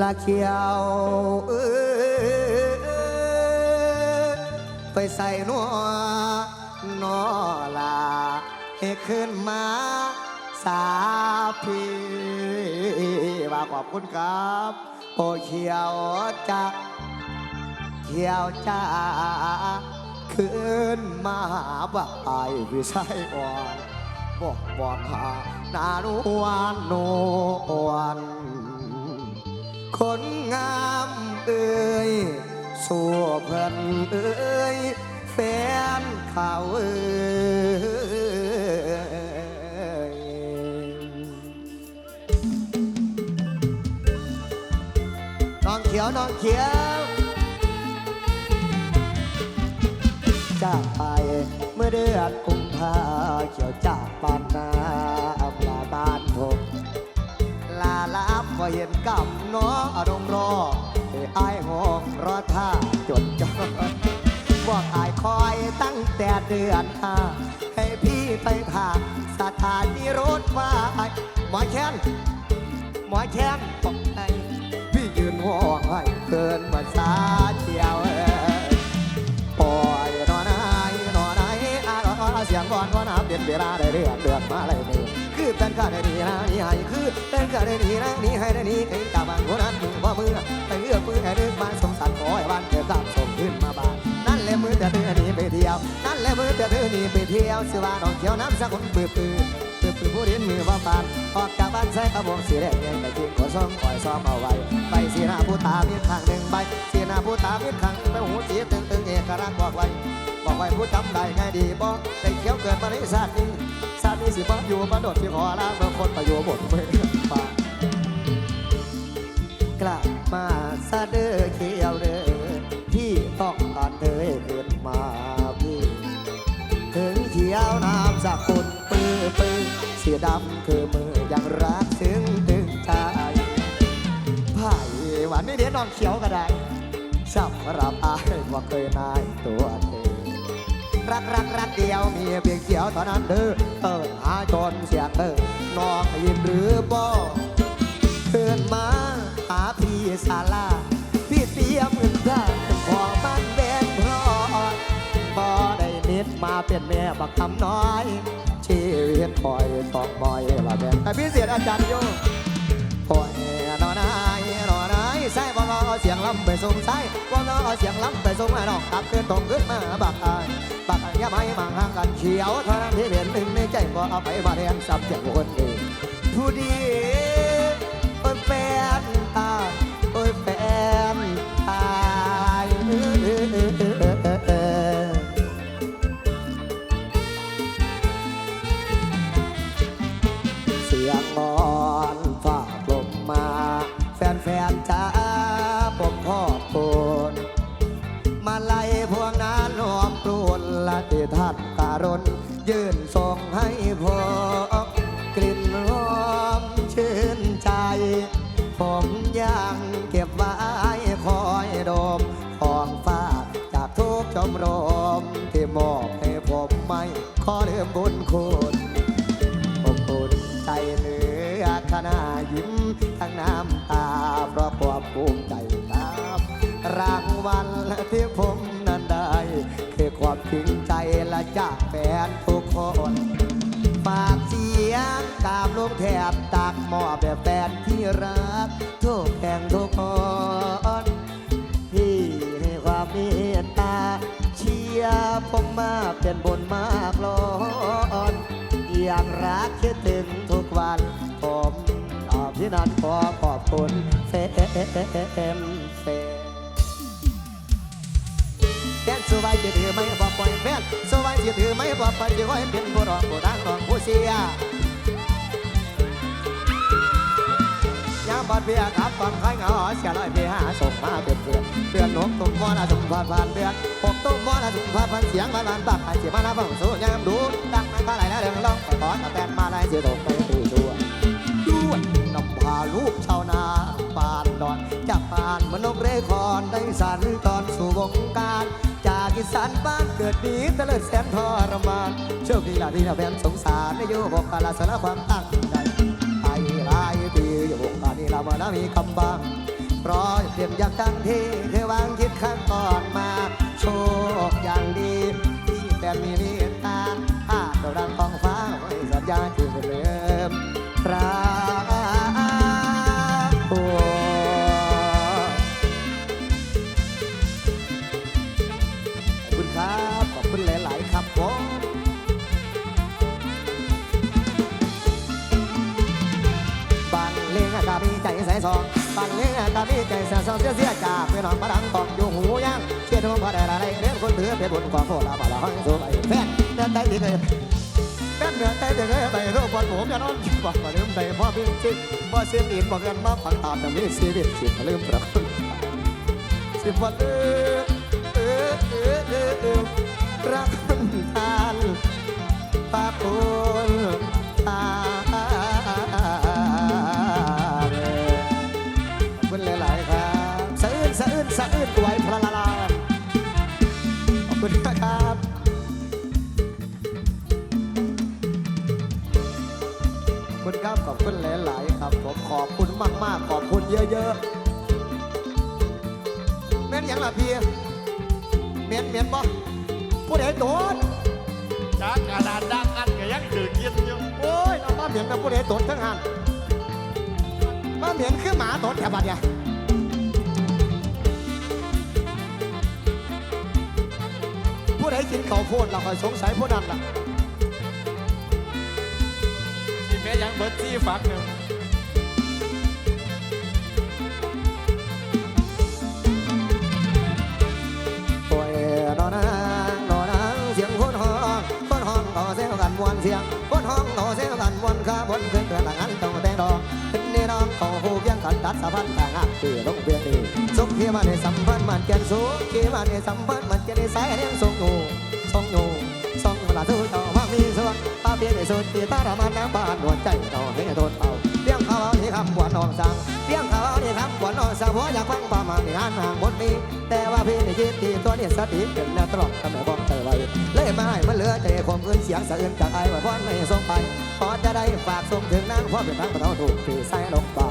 ละเขียวเอ้ยไปใส่นัวนอลาให้ขึ้นมาสาพีว่าขอบคุณครับโอเขียวจะเขียวจ้าขึ้นมาบ่ายวิสัยอ่อนบอกบอกหาหนานวลนวล คนงามเอ่ยสู้เพิ่นเอ่ยแฟนเขาเอ่ยน้องเขียวน้องเขียวจากไปเมื่อเดือนกุมภาเขียวจากปานนาอำลา บพอเห็นกับน้องอารมณ์รอให้อายหงรอท่าจดจอดบอกอายคอยตั้งแต่เดือนห้าให้พี่ไปผ่าสถานีรถไฟหมอแค้นหมอแค้นบอกไอ้พี่ยืนห้องให้เกินมาสาเที่ยวเอ้ยปล่อยนอนไอ้นอนไอ้อารอนเสียงก่อนว่าน้ำเด่นเวลาได้เดือดเดือดมาเลยือเป็นข้าได้ดีนะนี่ให้คือเป็นข้าได้ดีนะนี่ให้ได้นี่ไอ้ตาบางคนนั้นมือว่ามือไอ้เอื้อมือให้ดึกมาสงสารขอให้บ้านเกิดกลับส่งขึ้นมาบ้านนั่นแหละมือแต่เธอหนีไปเที่ยวนั่นแหละมือแต่เธอหนีไปเที่ยวสิว่าน้องเขียวน้ำสักคนปื้อปื้อปื้อปื้อผู้เรียนมือว่าปานออกจากบ้านใส่กระบอกสีแดงยังแต่จริงขอซ้อมคอยซ้อมเอาไว้ไปสีหน้าผู้ตามีข้างหนึ่งใบสีหน้าผู้ตามีข้างไปหูสีตึงตึงเอกลักบอกไว้ บอกไว้ผู้จำได้ไงดีบอกได้เขียวเกิดมาในชาตินี้ชาตินี้สิบ่อยู่มาโดดที่ขอลาเมื่อคนไประโยชน์หมดเมื่อป่ากลับมาซาเดอเขียวเด้อที่ต้องการเธอเกิดมาพี่ถึงเขียวน้ำสักคนปื้อปื้อเสียดำคือมือยังรักถึงถึงใจไผ่หวานไม่เดี๋ยวน้องเขียวก็ได้สำหรับอายว่าเคยนายตัว รักรักรักเดียวมีเพียงเขียวเท่านั้นเด้อเออหาจนเสียงเด้อน้องได้ยินหรือบ่เตือนมาหาพี่ศาลาพี่เตรียมเงินได้ขอบ้านแบนพรอยบ่ได้นิดมาเป็นแม่บักคำน้อยชีวิตคอยตอกมอยละแม่แต่พี่เสียอาจารย์โย อเสียงลำไปส่งใส่าน้อเสียงลำไปส่งน้องกลับเตือนตรงขึ้นมาบักอายบักอายยาไม่มาห่างกันเขียวเท่านั้นที่เป็นหนึ่งในใจบ่เอาไปมาเรียนสับเจ็บคนดีผู้ดีเป็น มบุญคุณอบอุ่นใจเหลือขนายิ้มทั้งน้ำตา เพราะความภูมิใจครับ รางวัลที่ผมนั้นได้ คือความจริงใจและจากแฟนทุกคนฝากเสียงกราบลงแทบตักหมอบแบบแฟนที่รัก ทุกแห่งทุกคนที่ให้ความเมตตาเชียร์ผมมาเป็นบนมากลอ อย่างรักคิดถึงทุกวัน ผมตอบที่นั้นขอขอบคุณเฟมเฟแฟนสบายจะถือไม่พอปล่อยแฟนสบายจะถือไม่พอไปจะคอยเป็นผู้รองผู้ดังรองผู้เสียยามบอดเบียครับฟังใครเหงาเสียลอยเบียส่งมาเป็นเพื่อนเดือนหกตุ้มมอนะสุ่มผ่านผ่านเดือนหกตุ้มมอนะสุ่มผ่านผ่านเสียงมาลานตักอาจียมานะฟังสู้ยามดูตักมันก็ไหลนะเรื่องร้อง แต่ขอแต่แฟนมาไล่เสียตกไปดูชัวด้วยนำพาลูกชาวนาปานดอนจากปานมนกเรคอนได้สันตอนสู่วงการ จากอีสานบ้านเกิดดีตะเลิดแสนทรมานโชคดีละที่แฟนสงสารได้อยู่บอกกาลสนะความตั้งใจไอ้ลายตีอยู่วงการนี้เรามานะมีคำบางเพราะเปลี่ยนจากดังที่เธอวางคิดข้างก่อนมา โชคอย่างดีที่แฟนมีเญาที่เดิมรักตัวขอบคุณครับ ขอบคุณหลาย ๆ ครับผมบางเลงกามีใจใส่ซองบางเลงกามีใจใส่ซองเสียเสียจากพี่น้องมาดังตองอยู่หูย่างเชื่อทุกพอได้อะไรเรียนคนถือเป็นบุญของโคลาบาลาห้องสู้ไปแฟนเดินใจดีเลย แฟนเดินใจดีเลยไปรูปบอลผมจะนอนบอกมาลืมใจพ่อพี่จิ๊กพ่อเสียงอินบอกกันมาฝังตามแต่มีชีวิตสิลืมประคุณสิบวันเออเออเออเออเออรักมันทานปาปูน อบคุณหลายๆครับผมขอบคุณมาก ๆ ขอบคุณเยอะ ๆ แม่นหยังล่ะพี่เมียนเมียนบ่ผู้ใดโดนจากกระดานดังอันก็ยังถือกินอยู่โอ้ยเราบ้าเมียนกับผู้ใดโดนทั้งหันบ้าเมียนคือหมาโดนแถวบัดเนี่ยผู้ใดกินข้าวโพดเราคอยสงสัยผู้นั้นล่ะที่ แม่ยังเบิร์ดจี้ฝักหนึ่งโอ้ยนอนนางนอนนางเสียงคนห้องคนห้องต่อเสียงกันมวนเสียงคนห้องต่อเสียงกันมวนข้าบนขึ้นเตือนต่างอันต้องแต่งดอกขึ้นนี่น้องเขาหูเพียงขันตัดสะพันต่างอักตื่นลงเพียงดีสุขที่มาในสัมพันธ์มันเกียนสูงที่มาในสัมพันธ์มันเกียนในสายเลี้ยงทรงอยู่ทรงอยู่ทรงเวลาสู้เจ้าว่ามีส่วน เพียงในสุดที่ตาระมันน้ำบานหัวใจเราให้โดนเป่าเพียงเขาเอาที่คำหวานนองสังเพียงเขาเอาที่คำหวานนองสังหัวอยากฟังประมาณที่อ่านห่างบนนี้ แต่ว่าพี่ในคิดที่ตัวนี้สติเป็นแนวตลอดทำให้บอกเธอไว้เลยมาให้มันเหลือใจคมอื่นเสียงสะอื้นจากไอ้ว่าพ่อไม่ส่งไปพอจะได้ฝากส่งถึงนางพ่อเป็นทางเราถูกที่ใส่ลงต่อ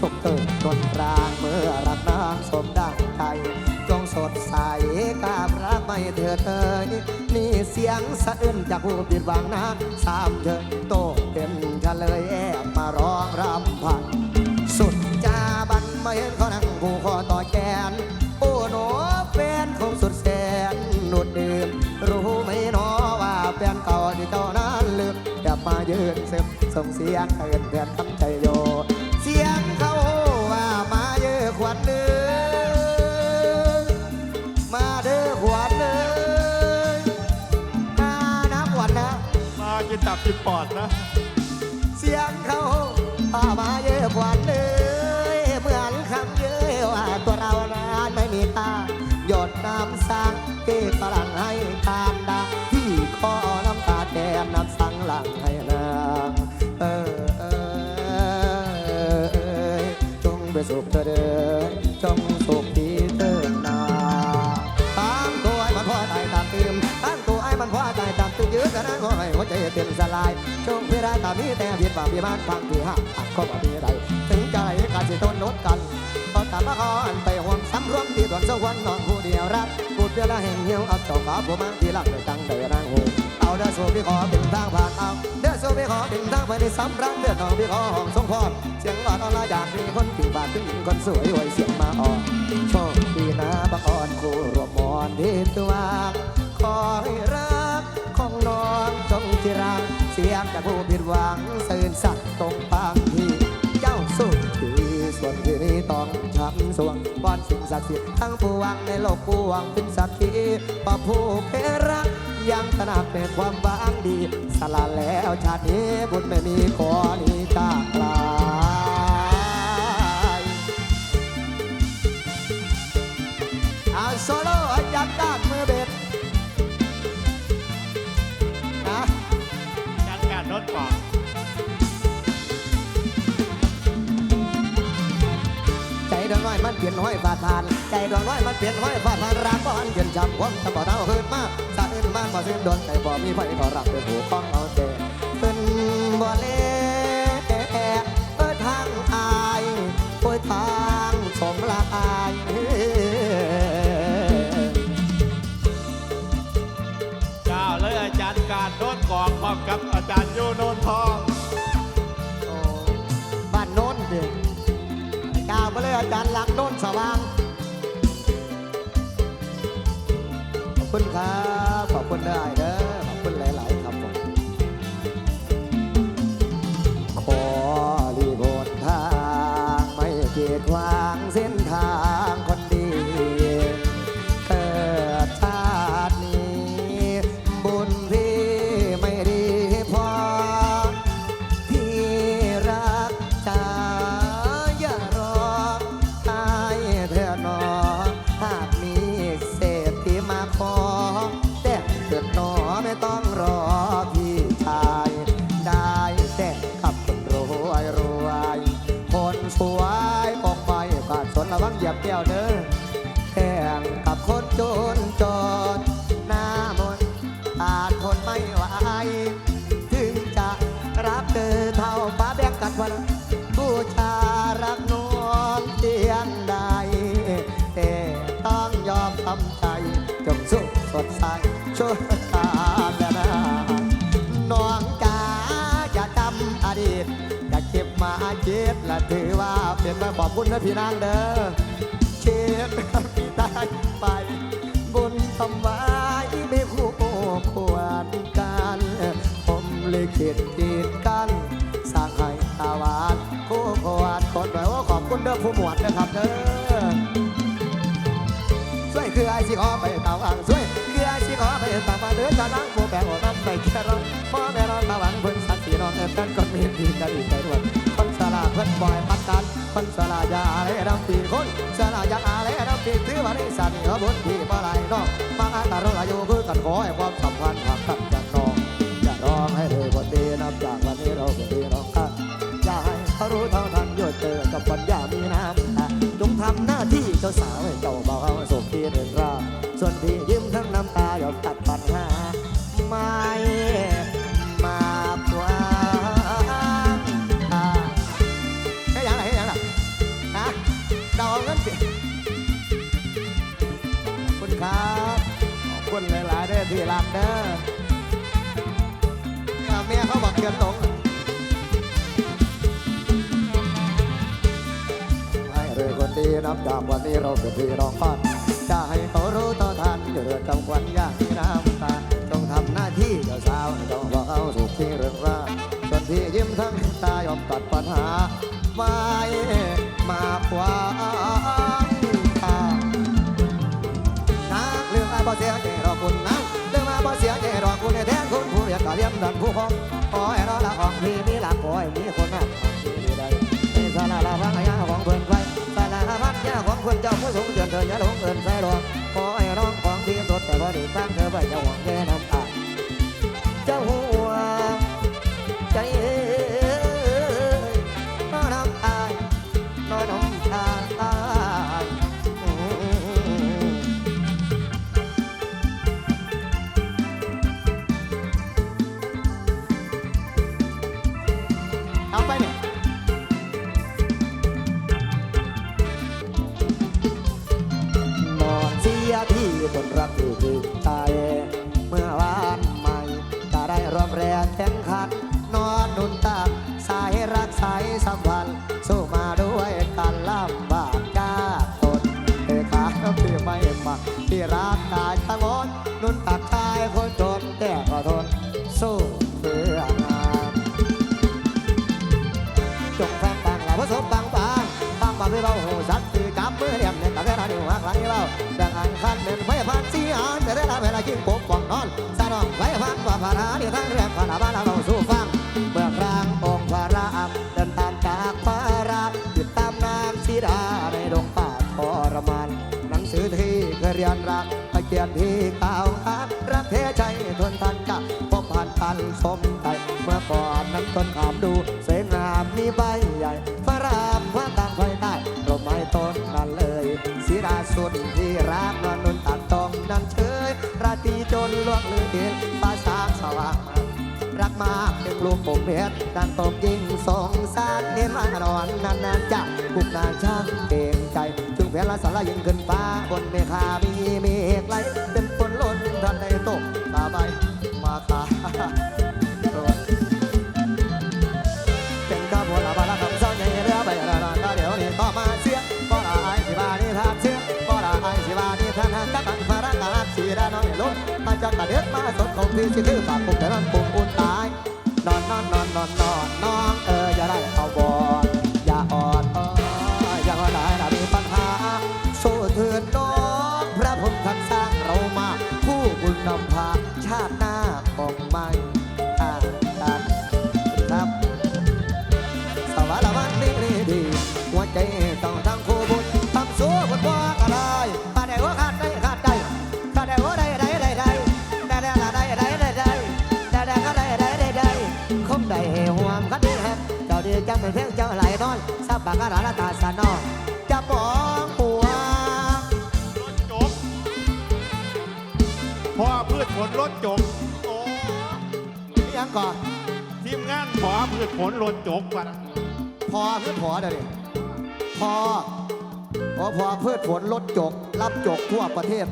สมเติมตนรางเมื่อรักนางสมดังใจจง สดใสกาบรักไม่เถิดเอ่ยนี่เสียงสะอื้นจากผู้ผิดหวังนะสามเชิญโตเป็นกันเลยแอบมาร้องรำพันสุดจาบันมาเห็นเขานั่งผูกคอต่อแขนโอ้หนอแฟนคงสุดแสนหนุดดื่มรู้ไหมหนอว่าแฟนเก่าที่เจ้านั้นลืมกลับมายืนซึมส่งเสียงเตือนเตือนคำใจโย ตับกินปอดนะ เสียงเขาพามาเยอะกว่าเลยเหมือนคำเยอะว่าตัวเรานั้นไม่มีค่าหยดน้ำสังที่ฝรั่งให้ทานดาที่คอน้ำตาแดงน้ำสังหลังให้นางเออเออเออจงไปสุขเธอเดินจงสุข หัวใจเต้นสลายจงพิราตามีแต่เพียรบางพิมานฟังที่หักหักก็บ่มีใดถึงใจกันสิต้นนดกันตอตามมาขออันไปห่วงซ้ำรวมที่ตวนสวรรค์นอนผู้เดียวรักพูดเวลาแห่งเหี่ยวเอาเจ้าขาผู้มาที่หลังเลยตั้งเดินนางหูเอาเด้อสู้พี่ขอเป็นทางผ่านเอาเด้อสู้พี่ขอเป็นทางไปในซ้ำรักเดือดน้องพี่ขอห้องทรงพรเสียงหลอดออนไลน์อยากมีคนผิวบาดถึงหญิงคนสวยไว้เสียงมาอ่อนโชคดีนะบังอ่อนคู่รวมมอนที่ตัวขอให้รัก องน้องจงที่รังเสียงจากผู้ผิดหวังสื่นสัตว์ตรงบางที่เจ้าสุดที่ส่วนที่นี้ต้องช้ำสวงบอนสิ่งศักดิ์สิทธิ์ทั้งผู้หวังในโลกผู้หวังเป็นสักทีปะผู้เพรักยังถนัดเป็นความบางดี สละแล้วชาตินี้บุญไม่มีขอนี มันเปลี่ยนห้อยฟาดผ่านใจดวงน้อยมันเปลี่ยนห้อยฟาดผ่านรากบ่อนเปลี่ยนจำความตะบ่อเท้าขึ้นมาสะอื่นมากบ่สิ้นโดนแต่บ่มีไฟขอรับเป็นหูของเอา โน้นสว่าง ขอบคุณครับ ขอบคุณได้เด้อขอบคุณหลาย ๆ ครับผม ขอรีบนทาง ไม่เกีดขวางเส้นทาง ระวังเหยียบแก้วเด้อแต่งกับคนจนจนหน้ามน์อาจทนไม่ไหวถึงจะรักเธอเท่าฟ้าแบ่งกันวันผู้ชารักน้องเตียงใดแต่ต้องยอมทำใจจงสุขสดใสช่วย ถือว่าเป็นมาขอบคุณนะพี่นางเด้อเชิดได้ไป บุญทำไว้ไม่คู่ควรกันผมเลยคิดกีดกันสร้างให้ตาวานคู่ควรคนไว้ว่าขอบคุณเด้อผู้หมวดนะครับเด้อช่วยคือไอ้สิขอไปตาวังช่วยคือไอ้สิขอไปตาวังเด้อจะนั่งผู้แปลงหัวน้ำไปแค่รองพ่อแม่น้องตาวังเพิ่นสัตว์สีนองเอ็นกันก็มีดีกันอีกไปด้วย คนสลาเพิ่นปล่อยปัดกันคนสลายาอะไรดำปีคนสลายาอะไรดำปีถือว่าได้สัตว์เหนือบุญที่มาลายน้องมาอาตาราอายุคือกันขอให้ความสัมพันธ์หักกันจากน้องอย่าร้องให้เลยคนดีนับจากวันนี้เราคนดีร้องกันอย่าให้เขารู้เท่าทันหยุดเจอกับปัญญามีน้ำตาจงทำหน้าที่เจ้าสาวให้เจ้าเบาเอาสุขที่เริงร่า หลายๆเด้อที่รักเด้อเอาเมียเขาบอกเกินหลงให้เลยคนดีนับจากวันนี้เราเป็นพี่น้องกันจะให้เขารู้ต่อทันเรือจำควันยางมีน้ำตาต้องทำหน้าที่เจ้าสาวต้องบอกเอาสุขที่เรื่องราวส่วนพี่ยิ้มทั้งตายอมตัดปัญหาไม่มาขวางทางนะเรื่องอะไรบ่เสียใจรอคุณนะเรื่องมา บ่เสียใจรอคุณแท้คุณผู้อยาก็เลี้ยงดันผู้คงขอให้เราละของมีมีหลักขอให้มีคนหักที่ใดในสาราละพังยาของเพิ่นไปสาราพังยาของเพิ่นเจ้าผู้สูงเดือนเถิดอย่าหลงเอินใส่รองขอให้น้องของที่สดแต่บ่ดีตั้งเธอไว้เจ้าหวังแค่น้ำตาเจ้าหัวใจ คนรักเคันเป็นไฟพันสีอานแต่เวลาเวลากินปกป้องนอนสะดองไฟพันว่าภาระเดี๋ยวทั้งเรียกภาระบ้านเราสู้ฟังเมื่อกลางองค์พระอับเดินตามจากพระราติดตามนางสีดาในดงป่าทรมานหนังสือที่เคยเรียนรักตะเกียนที่กล่าวหารักเทใจทนทันกับพบผ่านพันสมใจเมื่อก่อนนั้นต้นขามดูสวยงามมีใบใหญ่พระรามพระต่างไฟใต้ร่มไม้ต้นนั้นเลยาสุดที่รักนอนนุนตัดตองนั้นเชยราตรีจนล่วงลืมเห็นภาษาสว่างรักมากหนึ่งลูกผมเพชรดันตบยิงสองสารเห็นว่านอนนานนานๆจะกุกนานช่างเก่งใจถึงแผนละสาระยิงขึ้นฟ้าบนเมฆามีเมฆไหลเป็นฝนล้นทันใดตกตาใบมาคา คือเสียเธอปากคงแต่นอนคงอุ่นตาย นอนนอนนอนนอนนอน ปากกระดาษตาสนอจะมองหัวรถจกพ่อพืชผลรถจกโอ้ยังก่อนทีมงานขอพืชผลรถจกปะนะพอคือพอเดี๋ยวนี้พอพอพอพืชผลลดจก รับจกทั่วประเทศ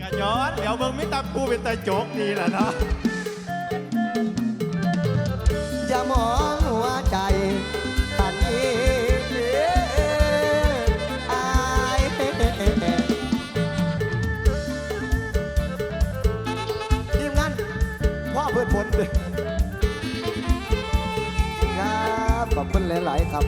กะย้อนเดี๋ยวมึงไม่ตามกูเป็นตาจกดีแหละเนาะอย่ามอง ครับขอบคุณหลาย ๆ ครับ